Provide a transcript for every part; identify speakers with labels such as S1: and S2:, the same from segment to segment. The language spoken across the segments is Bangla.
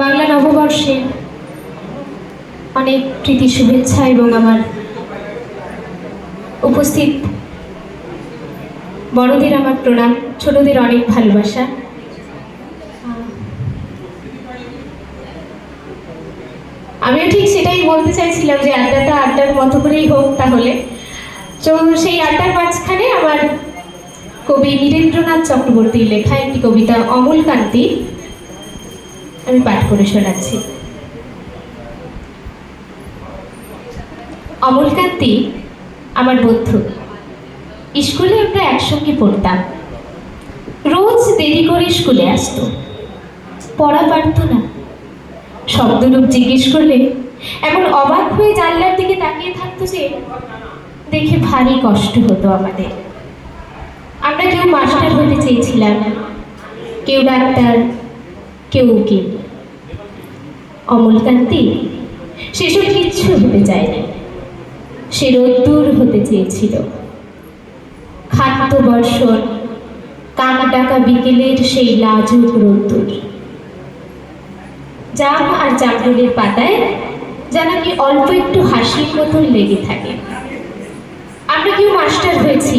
S1: বাংলা নববর্ষে অনেক প্রীতি শুভেচ্ছা এবং আমার উপস্থিত বড়দের আমার প্রণাম, ছোটদের অনেক ভালোবাসা। আমিও ঠিক সেটাই বলতে চাইছিলাম যে আড্ডাটা আড্ডার মতো করেই হোক তাহলে। তো সেই আড্ডার মাঝখানে আমার কবি নীরেন্দ্রনাথ চক্রবর্তীর লেখা একটি কবিতা অমল কান্তি আমি পাঠ করে শোনাচ্ছি। অমল কান্তি, আমার বন্ধু, স্কুলে আমরা একসঙ্গে পড়তাম। রোজ দেরি করে স্কুলে আসতো। পড়া পারতো না। শব্দরূপ জিজ্ঞেস করলে, এমন অবাক হয়ে জানলার দিকে তাকিয়ে থাকতো যে, দেখে ভারী কষ্ট হতো আমাদের। আমরা কেউ মাস্টার হতে চেয়েছিলাম। কেউ ডাক্তার, কেউ উকিল। অমলকান্তি সেসব কিচ্ছু হতে চায়নি। সে রোদ্দুর হতে চেয়েছিল। খাদ্য বর্ষণ কান ডাকা বিকেলের সেই লাজুক রোদ্দুর জাম আর জামরুলের পাতায় যা নাকি অল্প একটু হাসির মতন লেগে থাকে। আমরা কেউ মাস্টার হয়েছি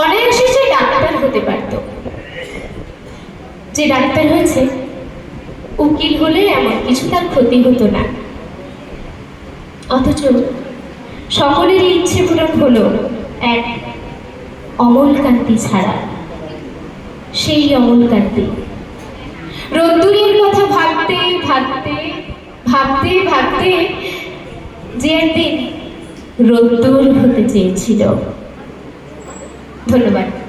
S1: অনায়াসে সে ডাক্তার হতে পারত। যে ডাক্তার হয়েছে, উকিল হলে এমন কিছু ক্ষতি হতো না। অথচ সকলেরই ইচ্ছে পূরণ হলো এক অমল কান্তি ছাড়া। সেই অমল কান্তি রোদ্দুরের কথা ভাবতে ভাবতে ভাবতে ভাবতে যে একদিন রোদ্দুর হতে চেয়েছিল। ধন্যবাদ।